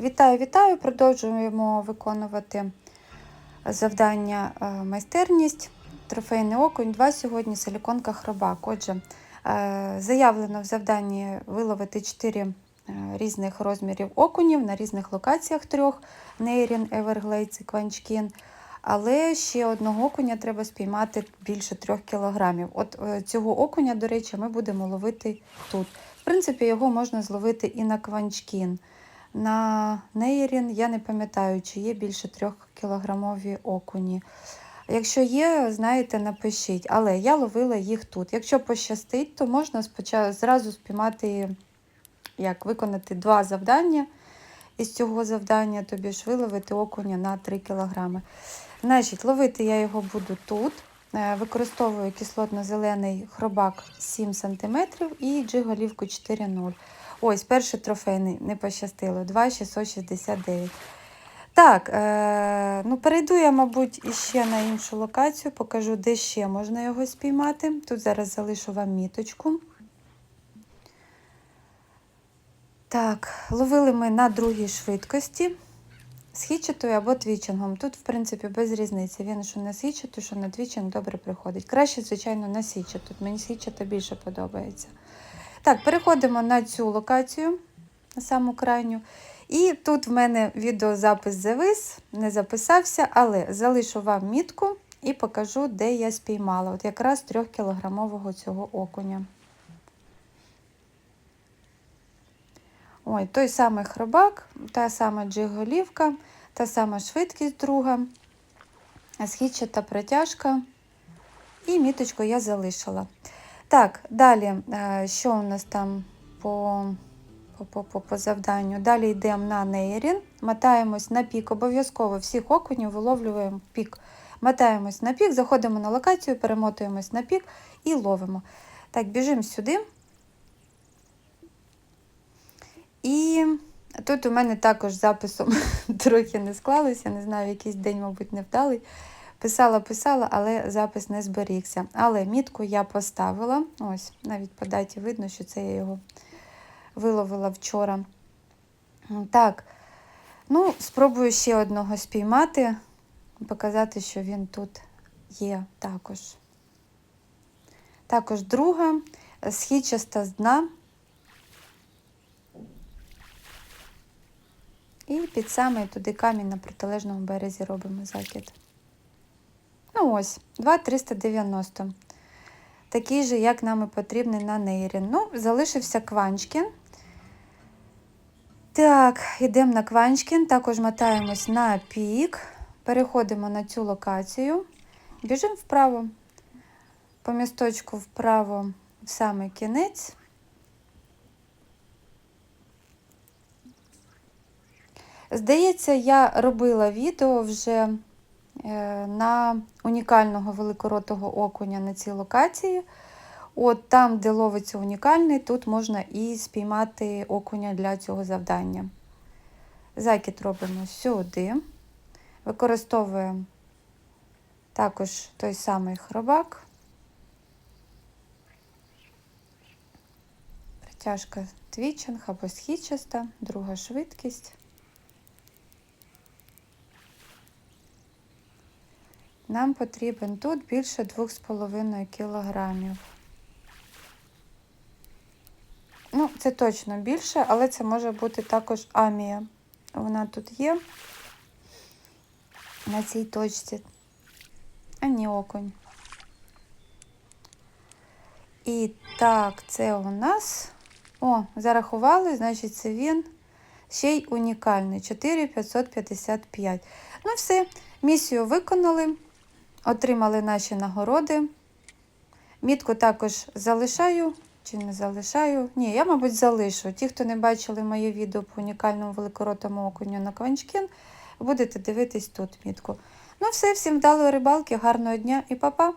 Вітаю, вітаю! Продовжуємо виконувати завдання е, майстерність. Трофейний окунь 2 сьогодні силіконка хробак. Отже, е, заявлено в завданні виловити 4 різних розмірів окунів на різних локаціях трьох: Нейрін, Еверглейдс і Кванчкін. Але ще одного окуня треба спіймати більше 3 кілограмів. От е, цього окуня, до речі, ми будемо ловити тут. В принципі, його можна зловити і на кванчкін. На нейрін я не пам'ятаю, чи є більше 3 кілограмові окуні. Якщо є, знаєте, напишіть. Але я ловила їх тут. Якщо пощастить, то можна спочатку зразу спіймати, як виконати два завдання. Із цього завдання тобі ж виловити окуня на 3 кілограми. Значить, ловити я його буду тут. Е, Використовую кислотно-зелений хробак 7 см і джиголівку 4,0. Ось, перший трофейний не пощастило, 2,669. Так, е, ну перейду я, мабуть, іще на іншу локацію, покажу, де ще можна його спіймати. Тут зараз залишу вам міточку. Так, ловили ми на другій швидкості з або твічингом. Тут, в принципі, без різниці. Він що на січету, що на твічинг добре приходить. Краще, звичайно, на січету. Тут мені січета більше подобається. Так, переходимо на цю локацію, на саму крайню. І тут в мене відеозапис завис, не записався, але залишу вам мітку і покажу, де я спіймала. От якраз 3-кілограмового цього окуня. Ой, той самий хробак, та сама джиголівка, та сама швидкість друга, східчата протяжка. І міточку я залишила. Так, далі, е, що у нас там по, по, по, по, завданню? Далі йдемо на нейрін, мотаємось на пік. Обов'язково всіх окунів виловлюємо пік. Мотаємось на пік, заходимо на локацію, перемотуємось на пік і ловимо. Так, біжимо сюди. І тут у мене також записом трохи не склалося, не знаю, якийсь день, мабуть, невдалий. Писала, писала, але запис не зберігся. Але мітку я поставила. Ось, навіть по даті видно, що це я його виловила вчора. Так, ну, спробую ще одного спіймати, показати, що він тут є також. Також друга, східчаста з дна. І під самий туди камінь на протилежному березі робимо закид. Ну ось, 2,390. Такий же, як нам і потрібний на нейрін. Ну, залишився Кванчкін. Так, йдемо на Кванчкін, також мотаємось на пік, переходимо на цю локацію, біжимо вправо, по місточку вправо в самий кінець. Здається, я робила відео вже на унікального великоротого окуня на цій локації. От там, де ловиться унікальний, тут можна і спіймати окуня для цього завдання. Закид робимо сюди. Використовуємо також той самий хробак. Притяжка твічинг або східчаста, друга швидкість. Нам потрібен тут більше 2,5 кілограмів. Ну, це точно більше, але це може бути також амія. Вона тут є на цій точці, а ні окунь. І так, це у нас. О, зарахували, значить, це він ще й унікальний. 4,555. Ну, все, місію виконали. Отримали наші нагороди. Мітку також залишаю чи не залишаю. Ні, я, мабуть, залишу. Ті, хто не бачили моє відео по унікальному великоротому окуню на Кванчкін, будете дивитись тут мітку. Ну, все, всім вдалої рибалки, гарного дня і па-па!